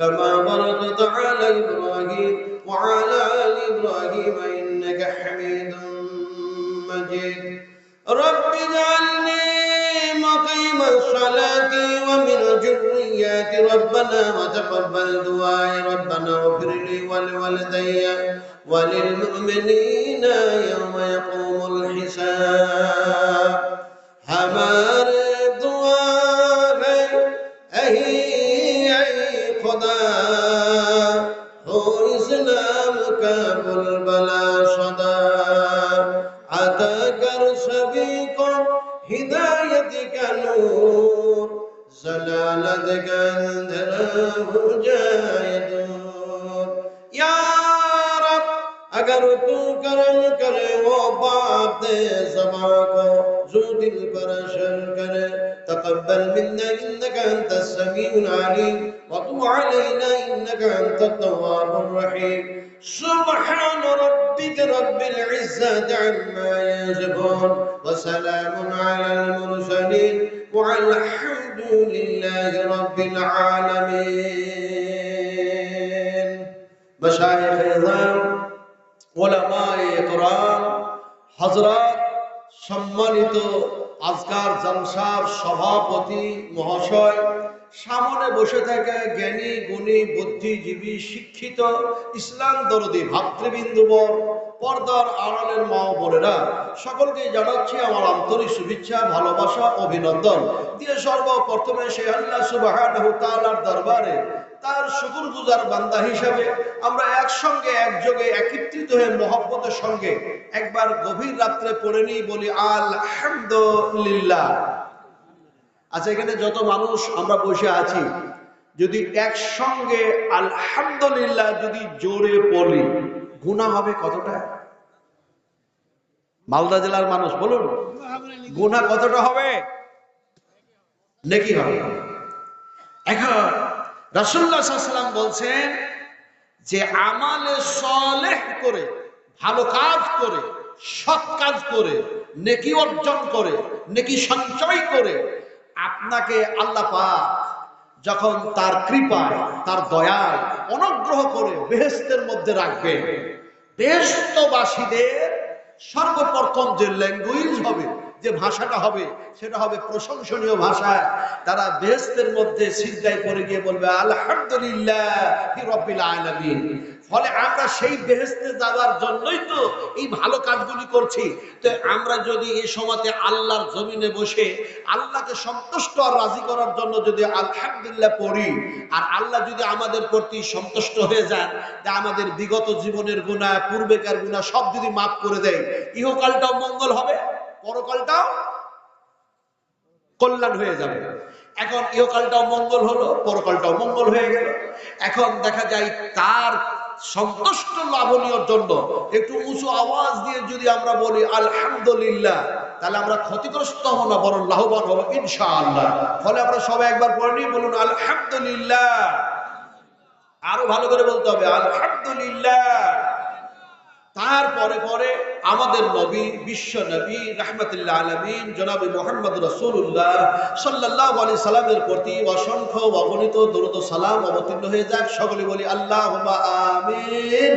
كما باركت على إبراهيم وعلى آل إبراهيم إنك حميد مجيد. رب اجعلني مقيم الصلاة ومن ذرياتي ربنا وتقبل دعائي ربنا اغفر لي ولوالدي وللمؤمنين يوم يقوم الحساب. اگر تو کرم کرے وہ باپ دے زبان کو جو دل پر اثر کرے تقبل منا انك انت السميع العليم وتب علينا انك انت التواب الرحيم سبحان ربك رب العزة عما يصفون وسلام على المرسلين والحمد لله رب العالمين مشايخ সম্মানিত আজকার জামসার সভাপতি মহাশয়, সামনে বসে থাকা জ্ঞানী, গুণী, বুদ্ধিজীবী, শিক্ষিত, ইসলাম দরদি ভাতৃবিন্দুবর, পর্দার আড়ালের মা বোনেরা, সকলকে জানাচ্ছি আমার আন্তরিক শুভেচ্ছা, ভালোবাসা, অভিনন্দন। দিয়ে সর্বপ্রথমে সে আল্লাহ তাআলার দরবারে তার শুকুর গুজার বান্দা হিসাবে আমরা একসঙ্গে, একযোগে, একত্রিত হয়ে মহব্বতের সঙ্গে একবার গভীর রাত্রে পড়ে নিই, বলি, আলহামদুলিল্লাহ। আচ্ছা এখানে যত মানুষ আমরা বসে আছি, যদি একসঙ্গে আলহামদুলিল্লাহ যদি জোরে পড়ি গুণা হবে কতটা? মালদা জেলার মানুষ, বলুন গুণা কতটা হবে? নেকি হবে। এখন রাসুল্লাহ বলছেন যে আমালে সলেহ করে, ভালো কাজ করে, সৎ কাজ করে, নেকি অর্জন করে, নেকি সঞ্চয় করে, আপনাকে আল্লাহ যখন তার কৃপায়, তার দয়ায় অনুগ্রহ করে বেহেস্তের মধ্যে রাখবে বেহেস্তবাসীদের সর্বপ্রথম যে ল্যাঙ্গুয়েজ হবে যে ভাষাটা হবে, সেটা হবে প্রশংসনীয় ভাষা। তারা বেহেস্তের মধ্যে সিজদায় করে গিয়ে বলবে, আলহামদুলিল্লাহ ফলে আমরা সেই বেহেস্তে যাওয়ার জন্যই তো এই ভালো কাজগুলি করছি। তো আমরা যদি এই সময়তে আল্লাহর জমিনে বসে আল্লাহকে সন্তুষ্ট আর রাজি করার জন্য যদি আলহামদুলিল্লাহ পড়ি, আর আল্লাহ যদি আমাদের প্রতি সন্তুষ্ট হয়ে যান যে আমাদের বিগত জীবনের গুণা পূর্বেকার গুণা সব যদি মাফ করে দেয়, ইহকালটাও মঙ্গল হবে। পরকালটাও কল্যাণ হয়ে যাবে। এখন ইহকালটাও মঙ্গল হলো, পরকালটাও মঙ্গল হয়ে গেল। এখন দেখা যায় তার সন্তুষ্ট লাভনীয়র জন্য একটু উঁচু আওয়াজ দিয়ে যদি আমরা বলি, আলহামদুলিল্লাহ তাহলে আমরা ক্ষতিগ্রস্ত হব না, বরং লাভবান হব, ইনশাআল্লাহ। ফলে আমরা সবাই একবার পড়ে নিই, বলুন, আলহামদুলিল্লাহ আরও ভালো করে বলতে হবে, আলহামদুলিল্লাহ তারপরে পরে আমাদের নবী, বিশ্ব নবী, রহমতুল্লাহ আলমিন, জনাবি মোহাম্মদ রসুল্লাহ সাল্লাহ আলি সাল্লামের প্রতি অসংখ্য অগণিত দরুদ সালাম অবতীর্ণ হয়ে যাক। সকলে বলি আল্লাহ আমিন।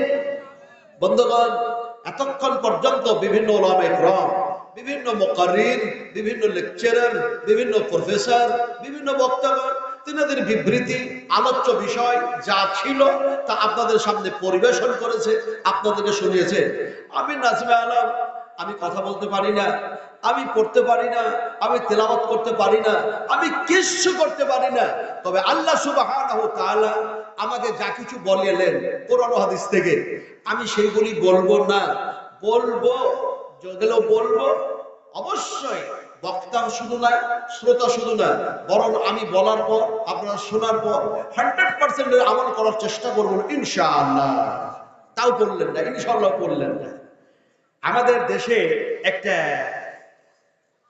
বন্ধুগণ, এতক্ষণ পর্যন্ত বিভিন্ন ওলামে ক্রম, বিভিন্ন মোকারিন বিভিন্ন লেকচারার, বিভিন্ন প্রফেসর, বিভিন্ন বক্তাগণ তিনাদের বিবৃতি, আলোচ্য বিষয় যা ছিল তা আপনাদের সামনে পরিবেশন করেছে, আপনাদেরকে শুনিয়েছে। আমি নাজমে আলম, আমি কথা বলতে পারি না, আমি পড়তে পারি না, আমি তেলাওয়াত করতে পারি না, আমি কিচ্ছু করতে পারি না। তবে আল্লাহ তাআলা আমাকে যা কিছু বলেলেন ও হাদিস থেকে, আমি সেইগুলি বলব না। বলব যেগুলো বলব, অবশ্যই বক্তা শুধু না শ্রোতা শুধু না বরং আমি বলার পর, আপনারা শোনার পর হান্ড্রেড পার্সেন্টের আমল করার চেষ্টা করব ইনশাআল্লাহ। তাও করলেন না, ইনশাআল্লাহ করলেন না। আমাদের দেশে একটা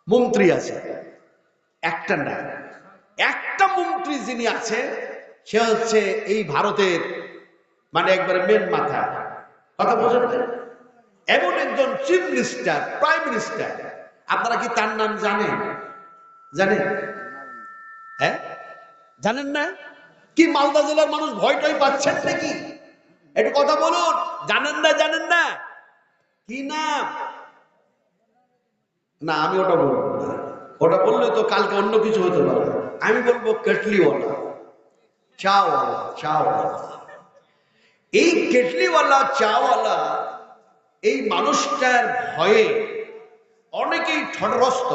মন্ত্রী আছে, একটা না, একটা মন্ত্রী যিনি আছে, সে হচ্ছে এই ভারতের মানে একবারে মেন মাথা। কথা বোঝেন এমন একজন চিফ মিনিস্টার, প্রাইম মিনিস্টার। আপনারা কি তার নাম জানেন? জানেন? হ্যাঁ? জানেন না? কি মালদা জেলার মানুষ ভয় টয় পাচ্ছেন নাকি? একটু কথা বলুন। জানেন না জানেন না? কি নাম? না, আমি ওটা বলব না। ওটা বললে তো কালকে অন্য কিছু হতে পারে। আমি বলব কেটলিওয়ালা। চাওয়ালা চাওয়ালা। এই কেটলিওয়ালা, চাওয়ালা, এই মানুষটার ভয়ে অনেকেই ঠড়গ্রস্ত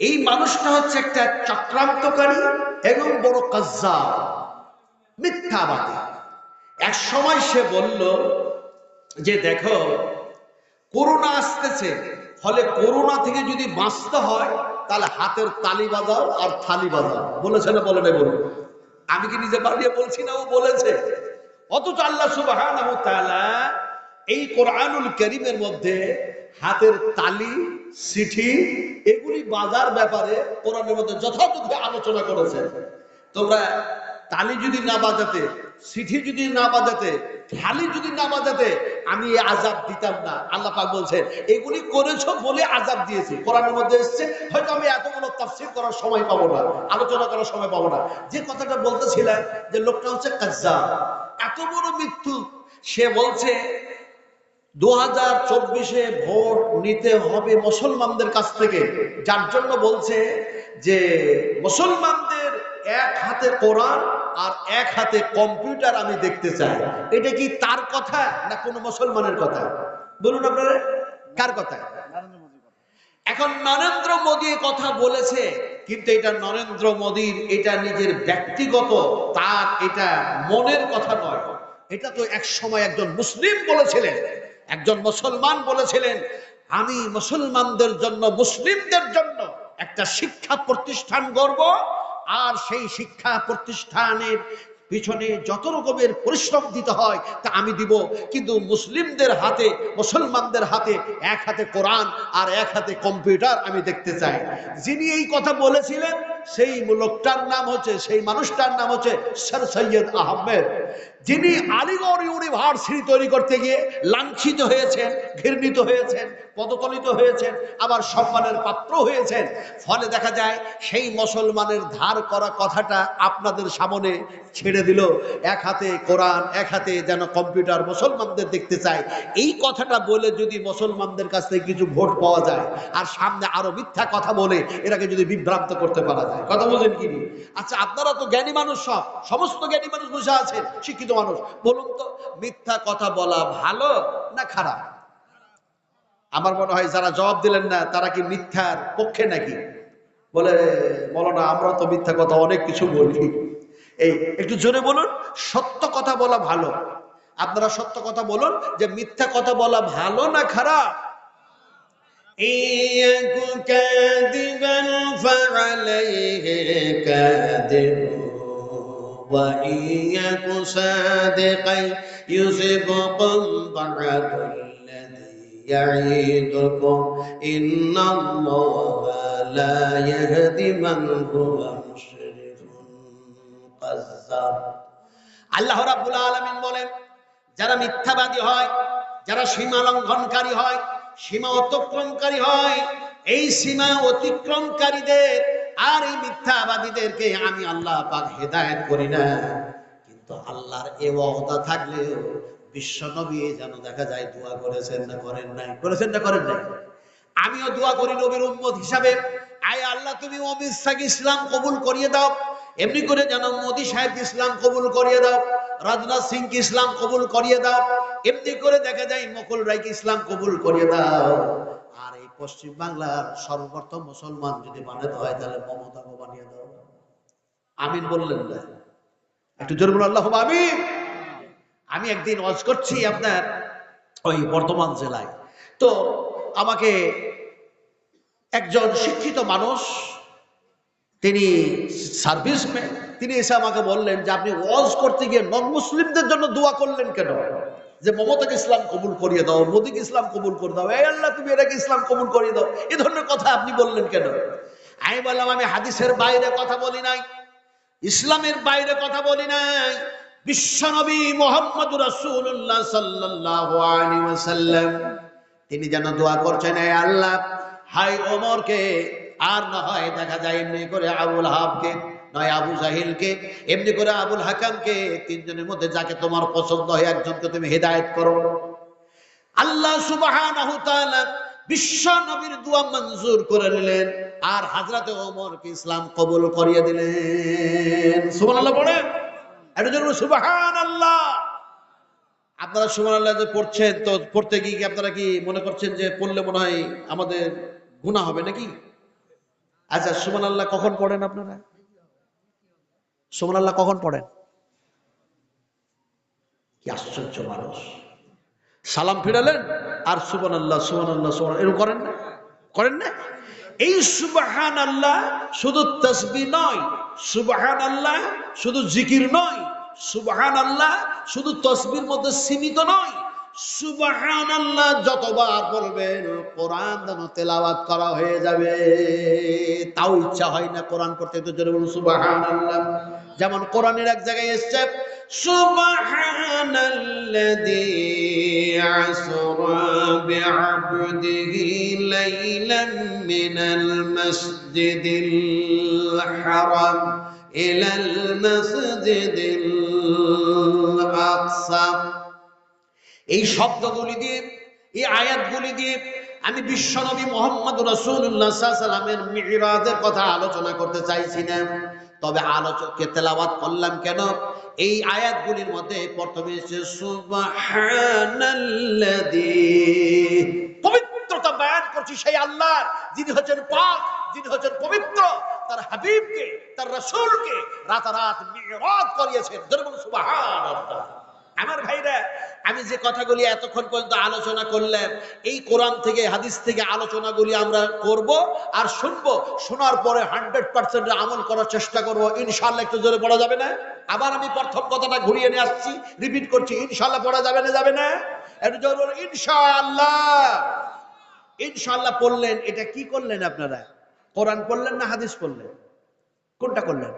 এই মানুষটা হচ্ছে একটা চক্রান্তকারী এবং বড় কাজ্জা মিথ্যাবাদী। এক সময় সে বলল যে, দেখো করোনা আসতেছে, ফলে করোনা থেকে যদি বাঁচতে হয়, তাহলে হাতের তালি বাজাও আর থালি বাজাও। বলেছে না বলে নেই বলুন? আমি কি নিজে বাড়িয়ে বলছি না ও বলেছে? অথচ আল্লাহ তাআলা এই কোরআনুল করিমের মধ্যে হাতের তালি, চিঠি, এগুলি বাজার ব্যাপারে কোরআনের মধ্যে যথাযথ আলোচনা করেছেন তোমরা তালি যদি না বাজাতে, চিঠি যদি না বাজাতে, ঢালি যদি না বাজাতে, আমি আজাব দিতাম না। আল্লাহ পাক বলছে, এগুলি করেছ বলে আজাব দিয়েছি। কোরআনের মধ্যে এসছে, হয়তো আমি এতগুলো তাফসীর করার সময় পাবো না, আলোচনা করার সময় পাবো না। যে কথাটা বলতেছিলেন যে লোকটা হচ্ছে কাজ্জা এত বড় মৃত্যু, সে বলছে দু হাজার চব্বিশে ভোট নিতে হবে মুসলমানদের কাছ থেকে, যার জন্য বলছে যে মুসলমানদের এক হাতে কোরআন আর এক হাতে কম্পিউটার আমি দেখতে চাই। এটা কি তার কথা না কোনো মুসলমানের কথা? বলুন আপনারা, কার কথা? এখন নরেন্দ্র মোদী কথা বলেছে, কিন্তু এটা নরেন্দ্র মোদীর, এটা নিজের ব্যক্তিগত, তার এটা মনের কথা নয়। এটা তো এক সময় একজন মুসলিম বলেছিলেন। একজন মুসলমান বলেছিলেন, আমি মুসলমানদের জন্য, মুসলিমদের জন্য একটা শিক্ষা প্রতিষ্ঠান গড়ব, আর সেই শিক্ষা প্রতিষ্ঠানের পিছনে যত রকমের পরিশ্রম দিতে হয়, তা আমি দিব। কিন্তু মুসলিমদের হাতে, মুসলমানদের হাতে এক হাতে কোরআন আর এক হাতে কম্পিউটার আমি দেখতে চাই। যিনি এই কথা বলেছিলেন, সেই লোকটার নাম হচ্ছে, সেই মানুষটার নাম হচ্ছে স্যার সৈয়দ আহমেদ। যিনি আলিগড় ইউনিভার্সিটি তৈরি করতে গিয়ে লাঞ্ছিত হয়েছেন, ঘৃণিত হয়েছেন পদতলিত হয়েছেন, আবার সম্মানের পাত্র হয়েছেন। ফলে দেখা যায়, সেই মুসলমানের ধার করা কথাটা আপনাদের সামনে ছেড়ে দিল। এক হাতে কোরআন, এক হাতে যেন কম্পিউটার মুসলমানদের দেখতে চায়। এই কথাটা বলে যদি মুসলমানদের কাছ থেকে কিছু ভোট পাওয়া যায়, আর সামনে আরও মিথ্যা কথা বলে এটাকে যদি বিভ্রান্ত করতে পারা যায়। কথা বলেন কি আচ্ছা আপনারা তো জ্ঞানী মানুষ সব। সমস্ত জ্ঞানী মানুষ বসে আছেন, শিক্ষিত মানুষ। বলুন তো, মিথ্যা কথা বলা ভালো না খারাপ? আমার মনে হয় যারা জবাব দিলেন না, তারা কি মিথ্যার পক্ষে নাকি? বলে বলো না আমরা তো মিথ্যা কথা অনেক কিছু বলি। এই, একটু জোরে বলুন, সত্য কথা বলা ভালো। আপনারা সত্য কথা বলুন যে মিথ্যা কথা বলা ভালো না খারাপ? ইন্নাল্লাহা লা ইয়াহদি মান হুয়া আল্লাহ রাব্বুল আলামিন বলেন, যারা মিথ্যাবাদী হয়, যারা সীমা লঙ্ঘনকারী হয়, সীমা অতিক্রমকারী হয়, এই সীমা অতিক্রমকারীদের আর এই মিথ্যাবাদীদেরকে আমি আল্লাহ পাক হেদায়েত করি না। কিন্তু আল্লাহর এ ওয়াদা থাকলেও বিশ্ব নবী যেন দেখা যায় দোয়া করেছেন না করেন নাই। করেছেন না করেন নাই? আমিও দোয়া করি নবীর উম্মত হিসাবে। আয় আল্লাহ, তুমি অমিত ইসলাম কবুল করিয়ে দাও। এমনি করে যেন মোদী সাহেব ইসলাম কবুল করিয়ে দাও, রাজনাথ সিং ইসলাম কবুল করিয়ে দাও, এমনি করে দেখা যায় মকুল রায়কে ইসলাম কবুল করিয়ে দাও। আর এই পশ্চিম বাংলার সর্বপ্রথম মুসলমান যদি বানাতে হয়, তাহলে মমতাকে বানিয়ে দাও। আমিন বললেন না। একটু জোর বলুন, আল্লাহ আমিন। আমি একদিন ওয়াজ করছি আপনার ওই বর্তমান জেলায়। তো আমাকে একজন শিক্ষিত মানুষ তিনি সার্ভিসম্যান তিনি এসে আমাকে বললেন যে আপনি ওয়াজ করতে গিয়ে নন মুসলিমদের জন্য দোয়া করলেন কেন? যে মমতাকে ইসলাম কবুল করিয়ে দাও, মোদীকে ইসলাম কবুল করে দাও, এই আল্লাহ তুমি এটাকে ইসলাম কবুল করিয়ে দাও, এ ধরনের কথা আপনি বললেন কেন? আমি বললাম, আমি হাদিসের বাইরে কথা বলি নাই, ইসলামের বাইরে কথা বলি নাই বিশ্বনবী মোহাম্মদ রাসূলুল্লাহ সাল্লাল্লাহু আলাইহি ওয়াসাল্লাম, তিনি যেন দোয়া করছেন, হে আল্লাহ হাই ওমরকে আর না হয় দেখা যায় এমনি করে আবুল হাবকে, নয় আবু জাহিলকে, এমনি করে আবুল হাকামকে, তিনজনের মধ্যে যাকে তোমার পছন্দ হয় একজনকে তুমি হেদায়ত করো। আল্লাহ তাআলা বিশ্ব নবীর দোয়া মঞ্জুর করে নিলেন আর হযরতে ওমরকে ইসলাম কবুল করিয়ে দিলেন। সুবহানাল্লাহ পড়ে এটা জন্য সুবহানাল্লাহ। আপনারা সুবহানাল্লাহ যে পড়ছেন, তো পড়তে গিয়ে কি আপনারা কি মনে করছেন যে পড়লে মনে হয় আমাদের গুনাহ হবে নাকি? আচ্ছা সুবহানাল্লাহ, কখন পড়েন আপনারা? সুমন আল্লাহ কখন পড়েন? কি আশ্চর্য মানুষ। সালাম ফিরালেন, আর সুবান আল্লাহ সুবান আল্লাহ সুবান এরকম করেন না? করেন না? এই সুবাহান আল্লাহ শুধু তসবি নয় সুবাহান আল্লাহ শুধু জিকির নয় সুবাহান আল্লাহ শুধু তসবির মধ্যে সীমিত নয়। সুবাহান আল্লাহ যতবার বলবেন কোরআন যেন তেলাওয়াত করা হয়ে যাবে। তাও ইচ্ছা হয় না কোরআন পড়তে, তো জোরে বলুন সুবাহান আল্লাহ যেমন কোরআনের এক জায়গায় এসছে, সুবহানাল্লাযী আসরা বি'আবদিহি লাইলান মিনাল মাসজিদিল হারাম ইলাল মাসজিদিল আকসা। এই শব্দগুলি দিয়ে, এই আয়াতগুলি দিয়ে আমি বিশ্বনবী মোহাম্মদ রসুল্লাহ সাল্লামের কথা আলোচনা করতে চাইছি না। তবে আলোচককে তেলাওয়াত করলাম কেন? এই আয়াতগুলির মধ্যে প্রথমে এসে পবিত্রতা করছি সেই যিনি হচ্ছেন পাক, যিনি হচ্ছেন পবিত্র, তার হাবিবকে, তার রাসূলকে রাতারাত মিরাজ করিয়েছেন। সুবহানাল্লাহ আমার ভাইরা আমি যে কথাগুলি এতক্ষণ পর্যন্ত আলোচনা করলাম এই কোরআন থেকে হাদিস থেকে আলোচনাগুলি আমরা করব আর শুনব। শোনার পরে হান্ড্রেড পার্সেন্ট আমল করার চেষ্টা করব। ইনশাল্লাহ একটু জোরে পড়া যাবে না? আবার আমি প্রথম কথাটা ঘুরিয়ে নিয়ে আসছি রিপিট করছি ইনশাল্লাহ পড়া যাবে না যাবে না? একটু জোরে বলুন, ইনশাআল্লাহ। ইনশাআল্লাহ পড়লেন এটা কি করলেন আপনারা? কোরআন পড়লেন না হাদিস পড়লেন? কোনটা করলেন?